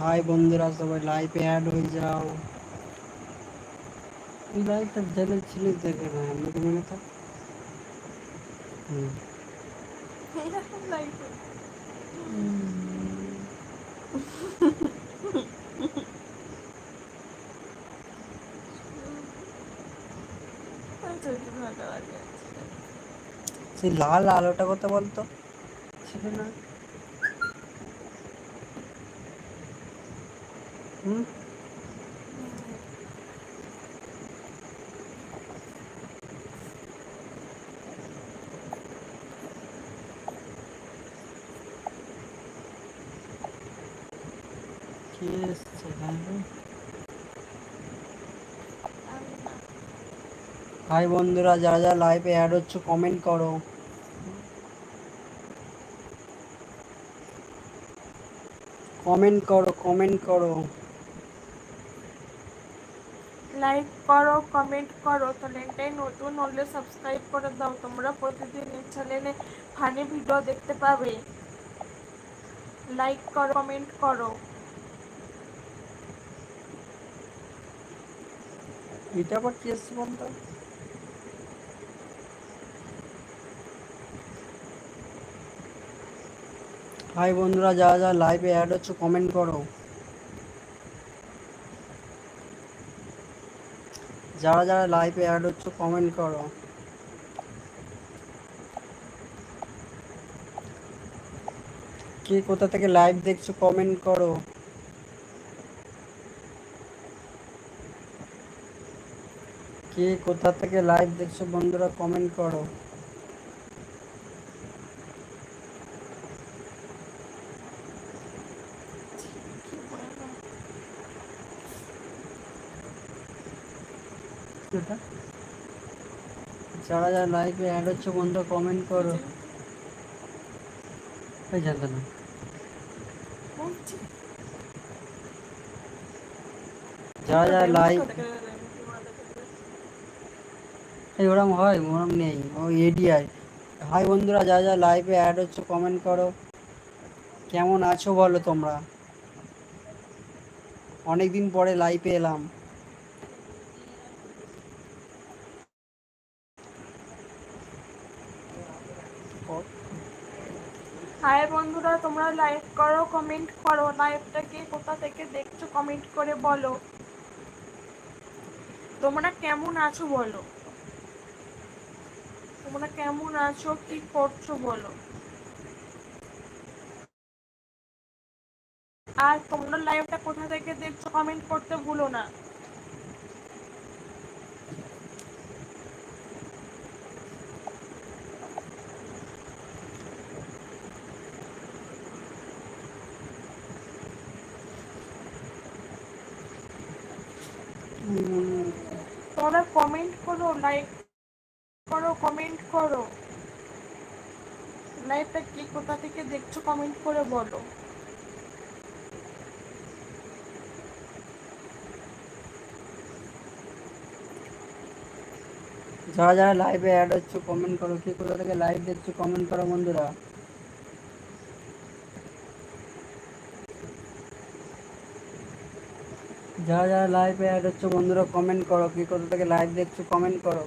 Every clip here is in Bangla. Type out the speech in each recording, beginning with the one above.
হাই বন্ধুরা সবাই লাইভে অ্যাড হয়ে যাও। লাইভটা জেলে ছিল দেখে না আমি তো মনে থাক? সেই লাল আলোটা কথা বলতো? ছিল না। কে এসছে হাই বন্ধুরা, যারা যারা লাইভে অ্যাড হচ্ছে কমেন্ট করো। কমেন্ট করো কমেন্ট করো লাইক করো কমেন্ট করো চ্যানেলটাই নতুন হলে সাবস্ক্রাইব করে দাও। তোমরা প্রতিদিন এই চ্যানেলে ফানি ভিডিও দেখতে পাবে। লাইক করো কমেন্ট করো। এটা আবার কি এসছে বলতো? হাই বন্ধুরা, যারা যারা লাইভে অ্যাড হচ্ছে কমেন্ট করো। যারা যারা লাইভে অ্যাড হচ্ছে কমেন্ট করো। কে কোথা থেকে লাইভ দেখছ কমেন্ট করো। কে কোথা থেকে লাইভ দেখছ, বন্ধুরা কমেন্ট করো। এটা? যারা যারা লাইভে অ্যাড হচ্ছে বন্ধুরা কমেন্ট করো। এই জানতো না যারা যারা লাইভ এই ওরম হয়, ওরম নেই। ও এডিআই হাই বন্ধুরা যা যা লাইভে অ্যাড হচ্ছে কমেন্ট করো। কেমন আছো বলো তোমরা? অনেকদিন পরে লাইভে এলাম। হাই বন্ধুরা, তোমরা লাইক করো কমেন্ট করো লাইভটাকে কোথা থেকে দেখছ কমেন্ট করে বলো। তোমরা কেমন আছো বলো। তোমরা কেমন আছো, কি করছ বলো। আর তোমরা লাইভটা কোথা থেকে দেখছ কমেন্ট করতে ভুলো না। তোমরা কমেন্ট করো লাইক করো কমেন্ট করো। লাইভটা কি, কোথা থেকে দেখছ কমেন্ট করে বলো। যারা যারা লাইভে অ্যাড হচ্ছে কমেন্ট করো, কে কোথা থেকে লাইভ দেখছ কমেন্ট করো বন্ধুরা। যারা যারা লাইভে অ্যাড হচ্ছে বন্ধুরা কমেন্ট করো, কে কোথা থেকে লাইভ দেখছ কমেন্ট করো।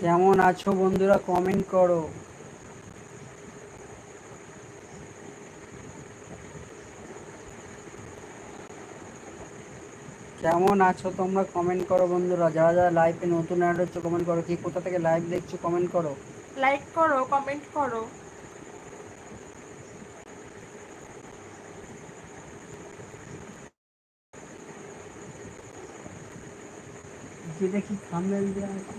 কেমন আছো বন্ধুরা কমেন্ট করো। কেমন আছো তোমরা? কমেন্ট করো বন্ধুরা। যারা যারা লাইভে নতুন অ্যাড হচ্ছে কমেন্ট করো। কি কোথা থেকে লাইভ দেখছ কমেন্ট করো। লাইক করো কমেন্ট করো। যেটা কি থাম্বনেল দেওয়া আছে।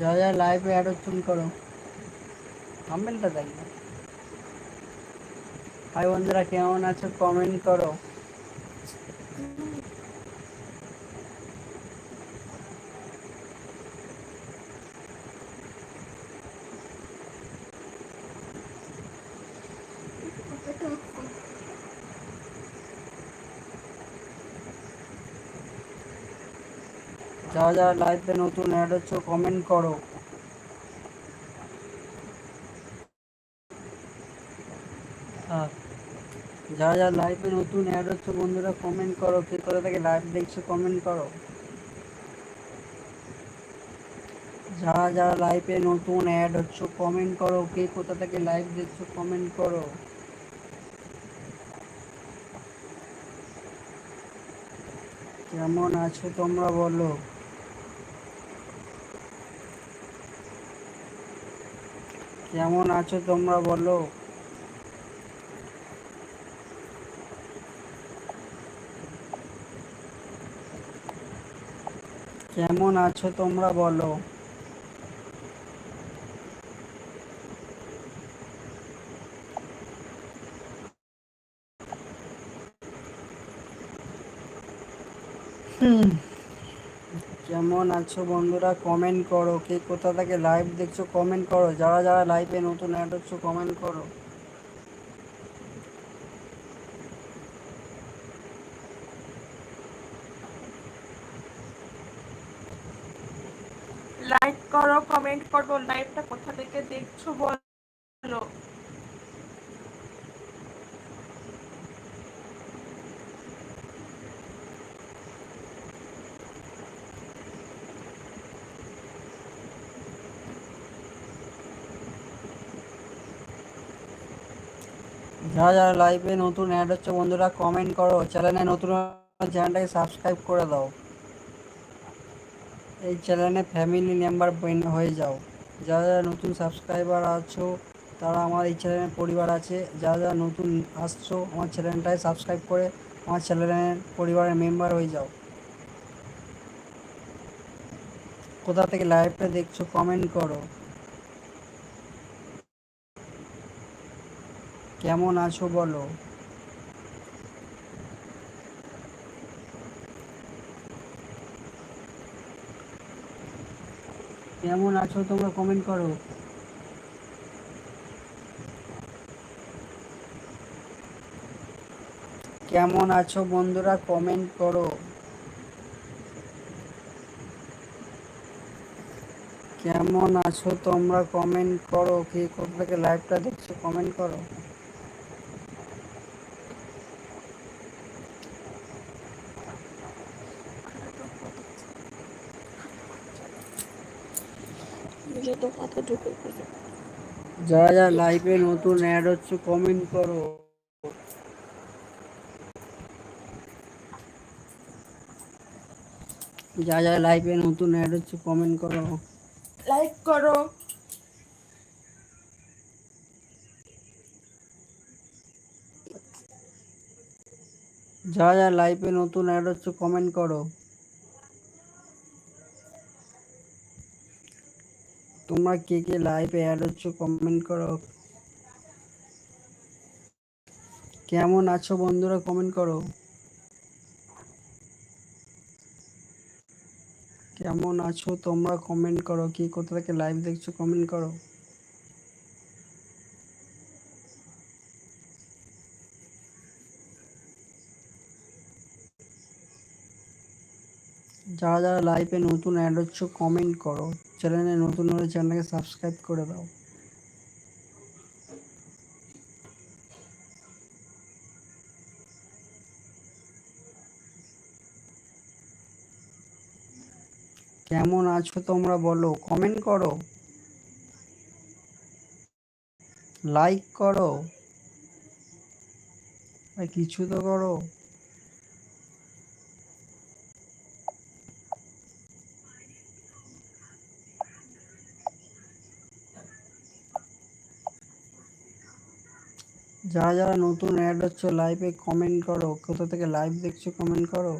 যারা যারা লাইভে অ্যাড হচ্ছে করো। থাম্বনেলটা দেখ। না হাই বন্ধুরা কেমন আছো কমেন্ট করো। যা যারা লাইভে নতুন অ্যাড হচ্ছে কমেন্ট করো। যারা যারা লাইভে নতুন অ্যাড হচ্ছে বন্ধুরা কমেন্ট করো, কে কোথা থেকে লাইভ দেখছ কমেন্ট করো। যারা যারা লাইভে নতুন অ্যাড হচ্ছে কমেন্ট করো, কে কোথা থেকে লাইভ দেখছ কমেন্ট করো। কেমন আছো তোমরা বলো? কেমন আছো তোমরা বলো? কেমন আছো তোমরা বলো। কেমন আছো বন্ধুরা কমেন্ট করো। কে কোথা থেকে লাইভ দেখছ কমেন্ট করো। যারা যারা লাইভে নতুন অ্যাড হচ্ছে কমেন্ট করো। লাইক করো কমেন্ট করো লাইভটা কোথা থেকে দেখছ বলো। যারা যারা লাইভে নতুন অ্যাড হচ্ছে বন্ধুরা কমেন্ট করো চ্যানেলে নতুন চ্যানেলটাকে সাবস্ক্রাইব করে দাও। এই চ্যানেলে ফ্যামিলি মেম্বার হয়ে যাও। যারা যারা নতুন সাবস্ক্রাইবার আছো, তারা আমার এই চ্যানেলের পরিবার আছে। যারা যারা নতুন আসছো, আমার চ্যানেলটাকে সাবস্ক্রাইব করে আমার চ্যানেলের পরিবারের মেম্বার হয়ে যাও। কোথা থেকে লাইভটা দেখছ কমেন্ট করো। কেমন আছো বলো। কেমন আছো তোমরা কমেন্ট করো। কেমন আছো বন্ধুরা কমেন্ট করো। কেমন আছো তোমরা কমেন্ট করো। কে কোথা থেকে লাইভটা দেখছ কমেন্ট করো। যারা যারা লাইভে নতুন অ্যাড হচ্ছে কমেন্ট করো। যা যা লাইভে নতুন অ্যাড হচ্ছে কমেন্ট করো। লাইক করো। যা যা লাইভে নতুন অ্যাড হচ্ছে কমেন্ট করো। তোমরা কে কে লাইভে অ্যাড হচ্ছে কমেন্ট করো। কেমন আছো বন্ধুরা কমেন্ট করো। কেমন আছো তোমরা কমেন্ট করো, কি কোথা থেকে লাইভ দেখছ কমেন্ট করো। যারা যারা লাইভে নতুন অ্যাড হচ্ছে কমেন্ট করো। চ্যানেলে নতুন হলে চ্যানেলকে সাবস্ক্রাইব করে দাও। কেমন আছো তোমরা বলো? কমেন্ট করো। লাইক করো। কিছু তো করো। যারা যারা নতুন অ্যাড হচ্ছে লাইভে কমেন্ট করো। কোথা থেকে লাইভ দেখছ কমেন্ট করো।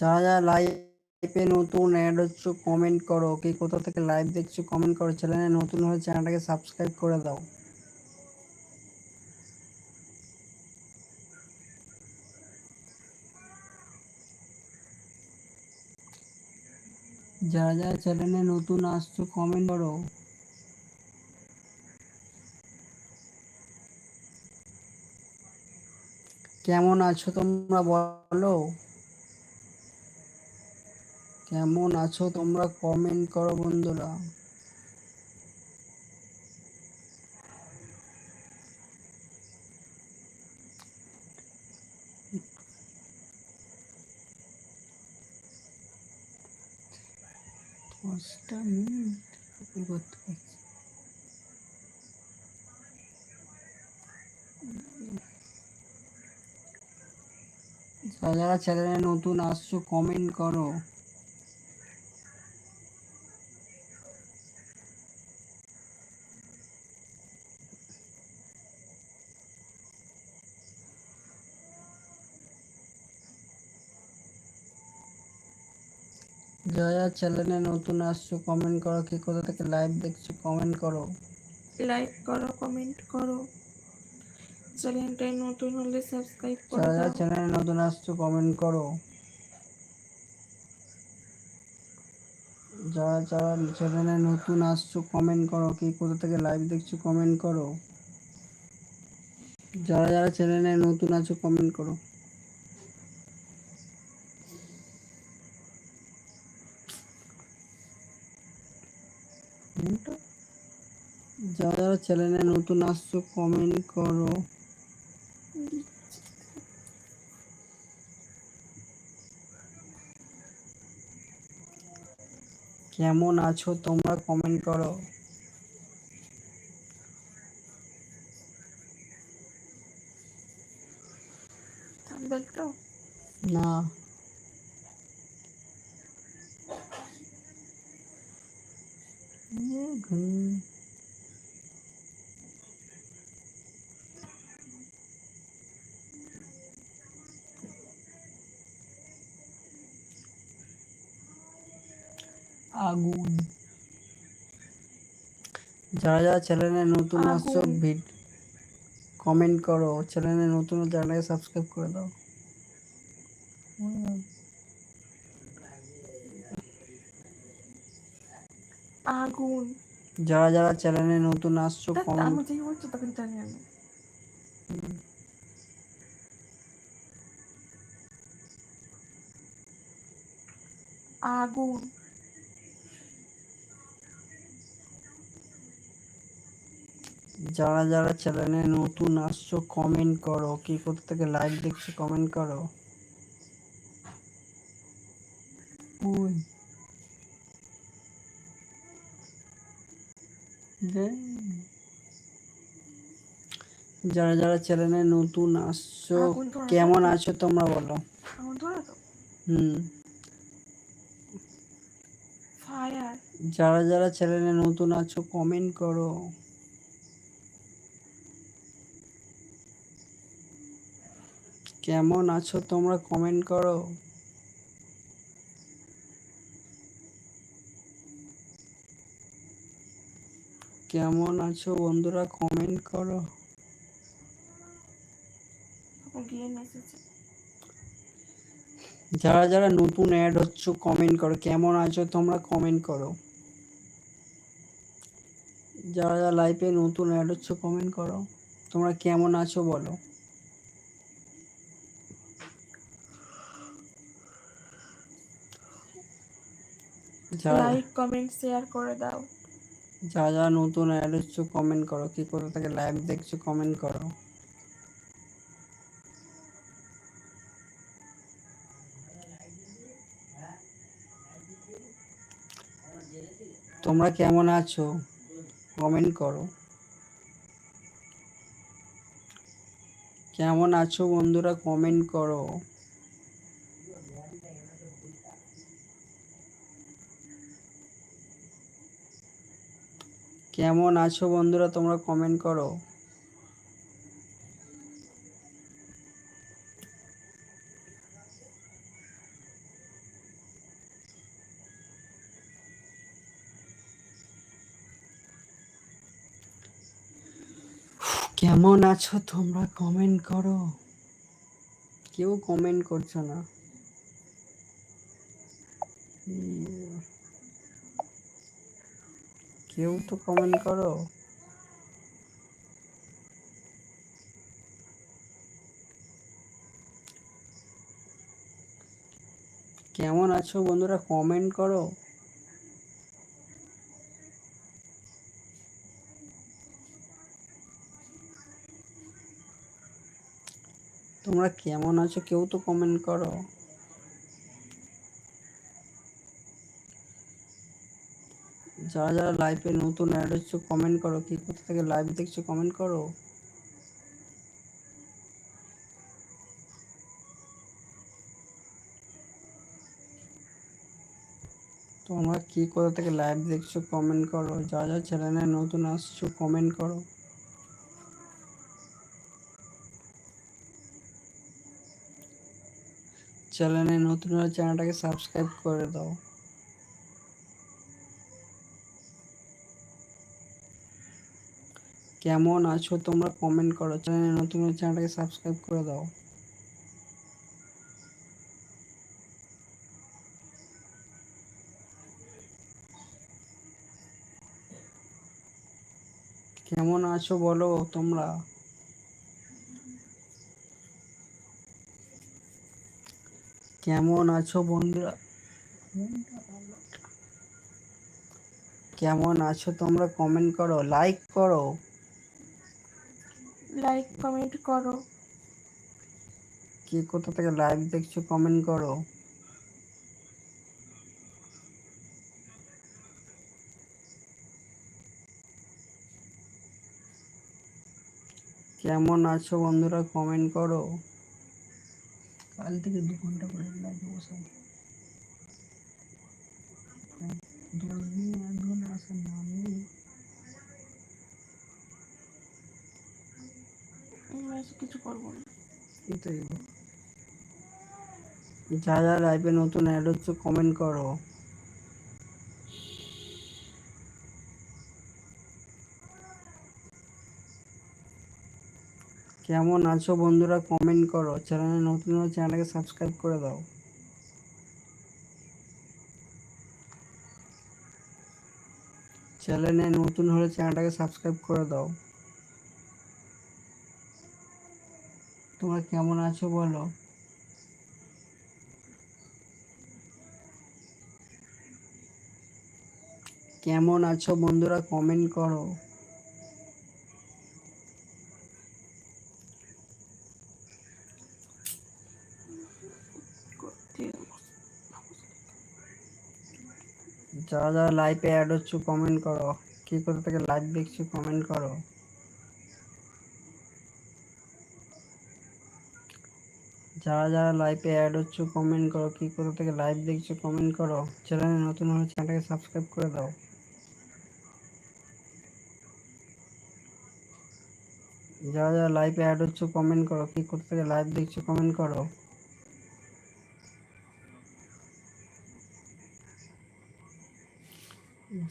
যারা যারা লাইভে নতুন অ্যাড হচ্ছে কমেন্ট করো। কে কোথা থেকে লাইভ দেখছ কমেন্ট করো। চ্যানেলে নতুন হলে চ্যানেলটাকে সাবস্ক্রাইব করে দাও। যারা যারা চ্যানেলে নতুন আসছো কমেন্ট করো। কেমন আছো তোমরা বলো? কেমন আছো তোমরা কমেন্ট করো বন্ধুরা। যারা চ্যানেলে নতুন আসছো কমেন্ট করো যারা যারা চ্যানেলে নতুন আসছো কমেন্ট করো কি কোথা থেকে লাইভ দেখছ কমেন্ট করো। লাইক করো কমেন্ট করো। চ্যানেলটাই নতুন হলে সাবস্ক্রাইব করে যারা যারা চ্যানেলে নতুন আসছো কমেন্ট করো। যারা যারা চ্যানেলে নতুন আসছো কমেন্ট করো কি কোথা থেকে লাইভ দেখছ কমেন্ট করো। যারা যারা চ্যানেলে নতুন আছো কমেন্ট করো। যারা যারা চ্যানেলে নতুন আসছো কমেন্ট করো। কেমন আছো তোমরা কমেন্ট করো। না। এ ঘুম। আগুন। যারা যারা চ্যানেলে নতুন আসছো ভিড কমেন্ট করো। চ্যানেলে নতুন চ্যানেলকে সাবস্ক্রাইব করে দাও। আগুন। যারা যারা চ্যানেলে নতুন আসছো কমেন্ট আগুন। যারা যারা চ্যানেলে নতুন আসছো কমেন্ট করো। কি কোথা থেকে লাইভ দেখছ কমেন্ট করো। যারা যারা চ্যানেলে নতুন আসছো কেমন আছো তোমরা বলো। হুম। যারা যারা চ্যানেলে নতুন আছো কমেন্ট করো। কেমন আছো তোমরা কমেন্ট করো। কেমন আছো বন্ধুরা কমেন্ট করো। যারা যারা নতুন অ্যাড হচ্ছ কমেন্ট করো কেমন আছো তোমরা কমেন্ট করো। যারা যারা লাইফে নতুন অ্যাড হচ্ছ কমেন্ট করো তোমরা কেমন আছো বলো। লাইক কমেন্ট শেয়ার করে দাও। যারা যারা নতুন অ্যাড হচ্ছে কমেন্ট করো। কি কোথা থেকে লাইভ দেখছ কমেন্ট করো। তোমরা কেমন আছো? কমেন্ট করো। কেমন আছো বন্ধুরা কমেন্ট করো। কেমন আছো বন্ধুরা, তোমরা কমেন্ট করো। কেমন আছো তোমরা কমেন্ট করো। কেউ কমেন্ট করছ না। কেউ তো কমেন্ট করো। কেমন আছো বন্ধুরা? কমেন্ট করো। তোমরা কেমন আছো? কেউ তো কমেন্ট করো। যারা যারা লাইভে নতুন অ্যাড হচ্ছে কমেন্ট করো। কি কোথা থেকে লাইভ দেখছ কমেন্ট করো। তোমরা কি কোথা থেকে লাইভ দেখছ কমেন্ট করো। যা যা চ্যানেলে নতুন আসছো কমেন্ট করো। চ্যানেলে নতুন চ্যানেলটাকে সাবস্ক্রাইব করে দাও। কেমন আছো তোমরা কমেন্ট করো। চ্যানেলে নতুন চ্যানেলটাকে সাবস্ক্রাইব করে দাও। কেমন আছো বলো তোমরা? কেমন আছো বন্ধুরা? কেমন আছো তোমরা কমেন্ট করো লাইক করো। লাইক কমেন্ট করো। কি, কোথা থেকে লাইভ দেখছ কমেন্ট করো। কেমন আছো বন্ধুরা কমেন্ট করো। কাল থেকে দু ঘণ্টা করে লাইভে বসাই দশ দিন এক ঘণ্টা আসার নাম নেই আমি আজ কিছু করব না। যা যা লাইভে নতুন অ্যাড হচ্ছে কমেন্ট করো। কেমন আছো বন্ধুরা কমেন্ট করো। চ্যানেলে নতুন হলে সাবস্ক্রাইব করে দাও। চ্যানেলে নতুন হলে চ্যানেলটাকে সাবস্ক্রাইব করে দাও। তোমরা কেমন আছো বলো? কেমন আছো বন্ধুরা কমেন্ট করো। করতে যারা যারা লাইভে অ্যাড হচ্ছে কমেন্ট করো। কি কোথা থেকে লাইভ দেখছ কমেন্ট করো। যারা যারা লাইভে অ্যাড হচ্ছে কমেন্ট করো, কি কোথা থেকে লাইভ দেখছ কমেন্ট করো। চ্যানেলে নতুন হলে চ্যানেলটাকে সাবস্ক্রাইব করে দাও। যারা যারা লাইভে অ্যাড হচ্ছে কমেন্ট করো, কি কোথা থেকে লাইভ দেখছ কমেন্ট করো।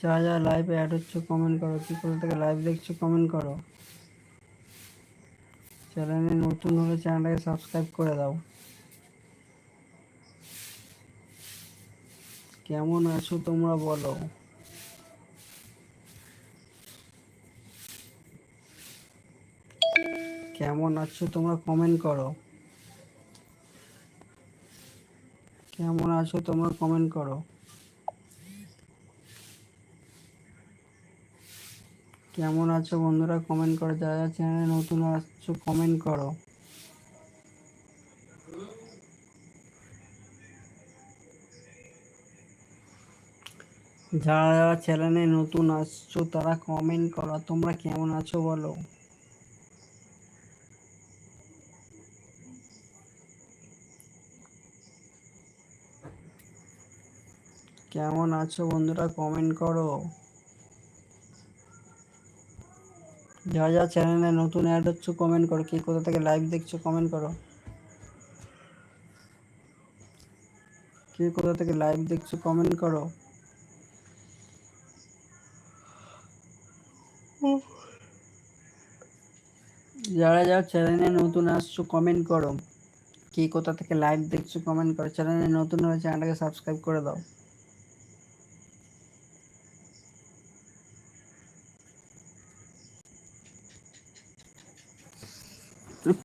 যারা যারা লাইভে অ্যাড হচ্ছে কমেন্ট করো, কি কোথা থেকে লাইভ দেখছ কমেন্ট করো। চ্যানেলে নতুন হলে চ্যানেলটাকে সাবস্ক্রাইব করে দাও। কেমন আছো তোমরা বলো। কেমন আছো তোমরা কমেন্ট করো। কেমন আছো তোমরা কমেন্ট করো। কেমন আছো বন্ধুরা? কমেন্ট করো যারা চ্যানেলে নতুন আসছো কমেন্ট করো। যারা যারা চ্যানেলে নতুন আসছো, তারা কমেন্ট করো। তোমরা কেমন আছো বলো? কেমন আছো বন্ধুরা? কমেন্ট করো। যারা যারা চ্যানেলে নতুন অ্যাড হচ্ছে কমেন্ট করো। কে কোথা থেকে লাইভ দেখছ কমেন্ট করো। কে কোথা থেকে লাইভ দেখছ কমেন্ট করো। যারা যারা চ্যানেলে নতুন আসছো কমেন্ট করো। কে কোথা থেকে লাইভ দেখছ কমেন্ট করো। চ্যানেলে নতুন হলে চ্যানেলটাকে সাবস্ক্রাইব করে দাও।